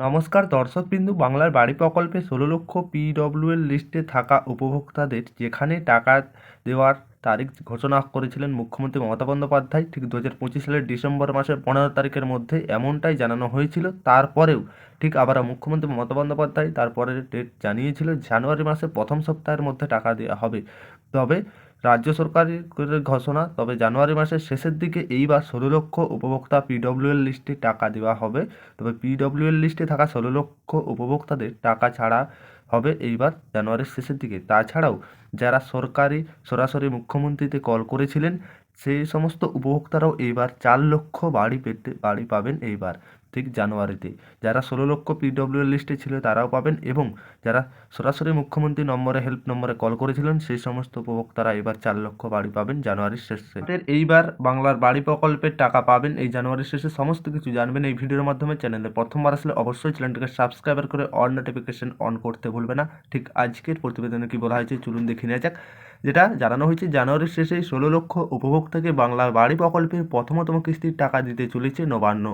নমস্কার দর্শকবৃন্দু বাংলার বাড়ি প্রকল্পে ষোলো লক্ষ পিডব্লিউএল লিস্টে থাকা উপভোক্তাদের যেখানে টাকা দেওয়ার তারিখ ঘোষণা করেছিলেন মুখ্যমন্ত্রী মমতা বন্দ্যোপাধ্যায়। ঠিক দু হাজার পঁচিশ সালের ডিসেম্বর মাসের পনেরো তারিখের মধ্যে এমনটাই জানানো হয়েছিল। তারপরেও ঠিক আবার মুখ্যমন্ত্রী মমতা বন্দ্যোপাধ্যায় তারপরে ডেট জানিয়েছিল, জানুয়ারি মাসের প্রথম সপ্তাহের মধ্যে টাকা দেওয়া হবে। তবে রাজ্য সরকারের ঘোষণা, তবে জানুয়ারি মাসের শেষের দিকে এইবার ষোলো লক্ষ উপভোক্তা পিডব্লিউএল লিস্টে টাকা দেওয়া হবে। তবে পিডব্লিউএল লিস্টে থাকা ষোলো লক্ষ উপভোক্তাদের টাকা ছাড়া হবে এইবার জানুয়ারির শেষের দিকে। তাছাড়াও যারা সরকারি, সরাসরি মুখ্যমন্ত্রীতে কল করেছিলেন, সেই সমস্ত উপভোক্তারাও এইবার চার লক্ষ বাড়ি পেতে, বাড়ি পাবেন এইবার। ঠিক জানুয়ারিতে। যারা ষোলো লক্ষ পিডব্লিউ লিস্টে ছিল তারাও পাবেন এবং যারা সরাসরি মুখ্যমন্ত্রী নম্বরে, হেল্প নম্বরে কল করেছিলেন, সেই সমস্ত উপভোক্তারা এবার চার লক্ষ বাড়ি পাবেন জানুয়ারির শেষে। এইবার বাংলার বাড়ি প্রকল্পের টাকা পাবেন। এই জানুয়ারির শেষে সমস্ত কিছু জানবেন এই ভিডিওর মাধ্যমে। চ্যানেলে প্রথমবার আসলে অবশ্যই চ্যানেলটিকে সাবস্ক্রাইবার করে অল নোটিফিকেশন অন করতে ভুলবে না। ঠিক আজকের প্রতিবেদনে কি বলা হয়েছে চলুন দেখে নেওয়া যাক। যেটা জানানো হয়েছে, জানুয়ারির শেষে ষোলো লক্ষ উপভোক্তাকে বাংলার বাড়ি প্রকল্পের প্রথমতম কিস্তির টাকা দিতে চলেছে নবান্ন।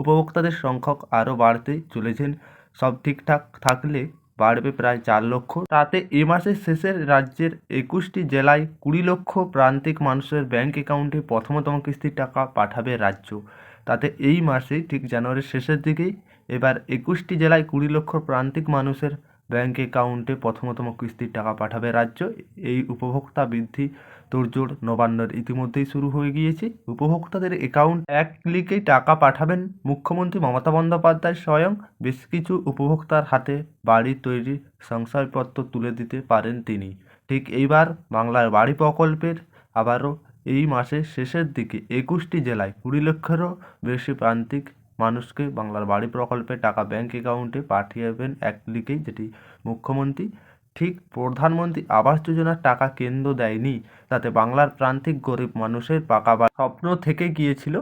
উপভোক্তাদের সংখ্যক আরও বাড়তে চলেছেন। সব ঠিকঠাক থাকলে বাড়বে প্রায় চার লক্ষ। তাতে এ মাসের শেষের রাজ্যের একুশটি জেলায় কুড়ি লক্ষ প্রান্তিক মানুষের ব্যাংক অ্যাকাউন্টে প্রথমতম কিস্তির টাকা পাঠাবে রাজ্য। তাতে এই মাসে ঠিক জানুয়ারির শেষের দিকেই এবার একুশটি জেলায় কুড়ি লক্ষ প্রান্তিক মানুষের ব্যাংক অ্যাকাউন্টে প্রথমতম কিস্তির টাকা পাঠাবে রাজ্য। এই উপভোক্তা বৃদ্ধি তোড়জোড় নবান্নর ইতিমধ্যেই শুরু হয়ে গিয়েছে। উপভোক্তাদের অ্যাকাউন্ট এক ক্লিকেই টাকা পাঠাবেন মুখ্যমন্ত্রী মমতা বন্দ্যোপাধ্যায় স্বয়ং। বেশ কিছু উপভোক্তার হাতে বাড়ি তৈরির শংসাপত্র তুলে দিতে পারেন তিনি। ঠিক এইবার বাংলার বাড়ি প্রকল্পের আবারও এই মাসের শেষের দিকে একুশটি জেলায় কুড়ি লক্ষেরও বেশি প্রান্তিক মানুষকে বাংলার বাড়ি প্রকল্পে টাকা ব্যাংক অ্যাকাউন্টে পাঠিয়েবেন এক ক্লিকেই যেটি মুখ্যমন্ত্রী। ঠিক প্রধানমন্ত্রী আবাস যোজনার টাকা কেন্দ্র দেয়নি, তাতে বাংলার প্রান্তিক গরিব মানুষের পাকা বাড়ি স্বপ্ন থেকে গিয়েছিল।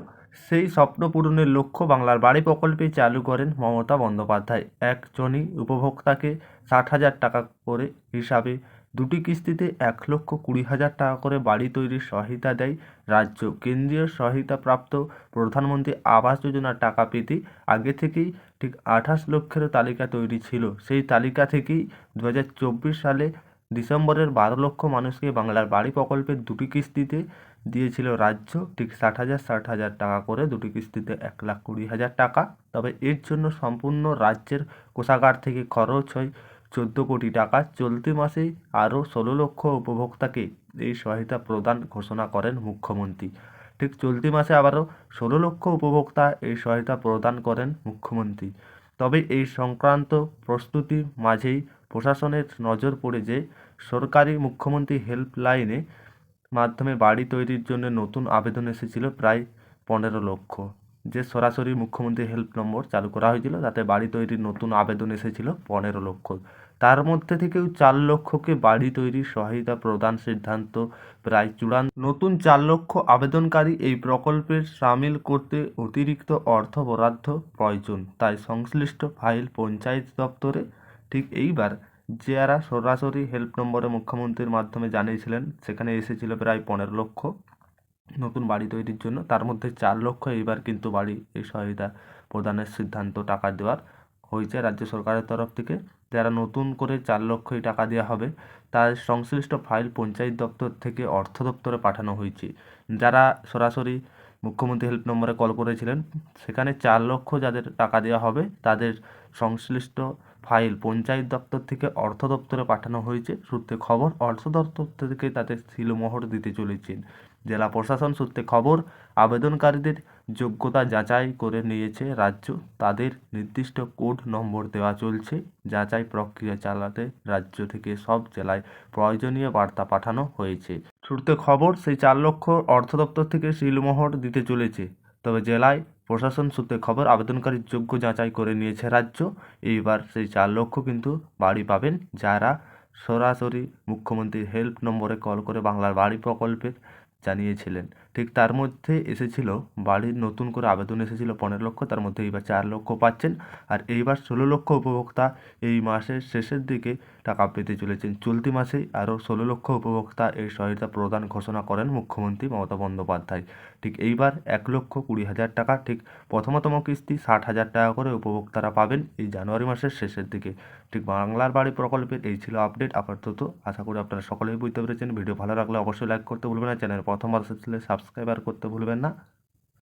সেই স্বপ্ন পূরণের লক্ষ্য বাংলার বাড়ি প্রকল্পে চালু করেন মমতা বন্দ্যোপাধ্যায়। একজনই উপভোক্তাকে ষাট হাজার টাকা করে হিসাবে দুটি কিস্তিতে এক লক্ষ কুড়ি হাজার টাকা করে বাড়ি তৈরির সহায়তা দেয় রাজ্য। কেন্দ্রীয় সহায়তাপ্রাপ্ত প্রধানমন্ত্রী আবাস যোজনার টাকা পেতে আগে থেকেই ঠিক আঠাশ লক্ষের তালিকা তৈরি ছিল। সেই তালিকা থেকেই দু হাজার চব্বিশ সালে ডিসেম্বরের বারো লক্ষ মানুষকে বাংলার বাড়ি প্রকল্পের দুটি কিস্তিতে দিয়েছিল রাজ্য। ঠিক ষাট হাজার ষাট হাজার টাকা করে দুটি কিস্তিতে এক লাখ কুড়ি হাজার টাকা। তবে এর জন্য সম্পূর্ণ রাজ্যের কোষাগার থেকে খরচ হয় চোদ্দ কোটি টাকা চলতি মাসেই আরও ষোলো লক্ষ উপভোক্তাকে এই সহায়তা প্রদান ঘোষণা করেন মুখ্যমন্ত্রী। ঠিক চলতি মাসে আবারও ষোলো লক্ষ উপভোক্তা এই সহায়তা প্রদান করেন মুখ্যমন্ত্রী। তবে এই সংক্রান্ত প্রস্তুতির মাঝেই প্রশাসনের নজর পড়ে যে সরকারি মুখ্যমন্ত্রী হেল্পলাইনে মাধ্যমে বাড়ি তৈরির জন্য নতুন আবেদন এসেছিল প্রায় পনেরো লক্ষ। যে সরাসরি মুখ্যমন্ত্রী হেল্প নম্বর চালু করা হয়েছিল তাতে বাড়ি তৈরির নতুন আবেদন এসেছিল পনেরো লক্ষ। তার মধ্যে থেকেও চার লক্ষকে বাড়ি তৈরির সহায়তা প্রদান সিদ্ধান্ত প্রায় চূড়ান্ত। নতুন চার লক্ষ আবেদনকারী এই প্রকল্পের সামিল করতে অতিরিক্ত অর্থ বরাদ্দ প্রয়োজন। তাই সংশ্লিষ্ট ফাইল পঞ্চায়েত দপ্তরে ঠিক এইবার যারা সরাসরি হেল্প নম্বরে মুখ্যমন্ত্রীর মাধ্যমে জানিয়েছিলেন, সেখানে এসেছিল প্রায় পনেরো লক্ষ। নতুন বাড়ি তৈরির জন্য। তার মধ্যে চার লক্ষ এইবার কিন্তু বাড়ি এই সহায়তা প্রদানের সিদ্ধান্ত টাকা দেওয়ার হয়েছে রাজ্য সরকারের তরফ থেকে। যারা নতুন করে চার লক্ষই টাকা দেওয়া হবে, তার সংশ্লিষ্ট ফাইল পঞ্চায়েত দপ্তর থেকে অর্থ দপ্তরে পাঠানো হয়েছে। যারা সরাসরি মুখ্যমন্ত্রী হেল্প নম্বরে কল করেছিলেন, সেখানে চার লক্ষ যাদের টাকা দেওয়া হবে, তাদের সংশ্লিষ্ট ফাইল পঞ্চায়েত দপ্তর থেকে অর্থ দপ্তরে পাঠানো হয়েছে। সূত্রে খবর, অর্থ দপ্তর থেকে তাদের সিলমোহর দিতে চলেছেন। জেলা প্রশাসন সূত্রে খবর, আবেদনকারীদের যোগ্যতা যাচাই করে নিয়েছে রাজ্য। তাদের নির্দিষ্ট কোড নম্বর দেওয়া চলছে। যাচাই প্রক্রিয়া চালাতে রাজ্য থেকে সব জেলায় প্রয়োজনীয় বার্তা পাঠানো হয়েছে। সূত্রে খবর, সেই চার লক্ষ অর্থ দপ্তর থেকে সিলমোহর দিতে চলেছে। তবে জেলায় প্রশাসন সূত্রে খবর, আবেদনকারীর যোগ্য যাচাই করে নিয়েছে রাজ্য। এইবার সেই চার লক্ষ কিন্তু বাড়ি পাবেন। যারা সরাসরি মুখ্যমন্ত্রীর হেল্প নম্বরে কল করে বাংলার বাড়ি প্রকল্পের জানিয়েছিলেন। ঠিক তার মধ্যে এসেছিল, বাড়ির নতুন করে আবেদন এসেছিল পনেরো লক্ষ, তার মধ্যে এইবার চার লক্ষ পাচ্ছেন। আর এইবার ষোলো লক্ষ উপভোক্তা এই মাসের শেষের দিকে টাকা পেতে চলেছেন। চলতি মাসেই আরও ষোলো লক্ষ উপভোক্তা এই সহায়তা প্রদান ঘোষণা করেন মুখ্যমন্ত্রী মমতা বন্দ্যোপাধ্যায়। ঠিক এইবার এক লক্ষ কুড়ি হাজার টাকা, ঠিক প্রথমতম কিস্তি ষাট হাজার টাকা করে উপভোক্তারা পাবেন এই জানুয়ারি মাসের শেষের দিকে। ঠিক বাংলার বাড়ি প্রকল্পের এই ছিল আপডেট, আপাতত আশা করি আপনারা সকলেই বুঝতে পেরেছেন। ভিডিও ভালো লাগলে অবশ্যই লাইক করতে ভুলবেন না, চ্যানেল প্রথমবার এসেছিলে সাবস্ক্রাইবার করতে ভুলবেন না।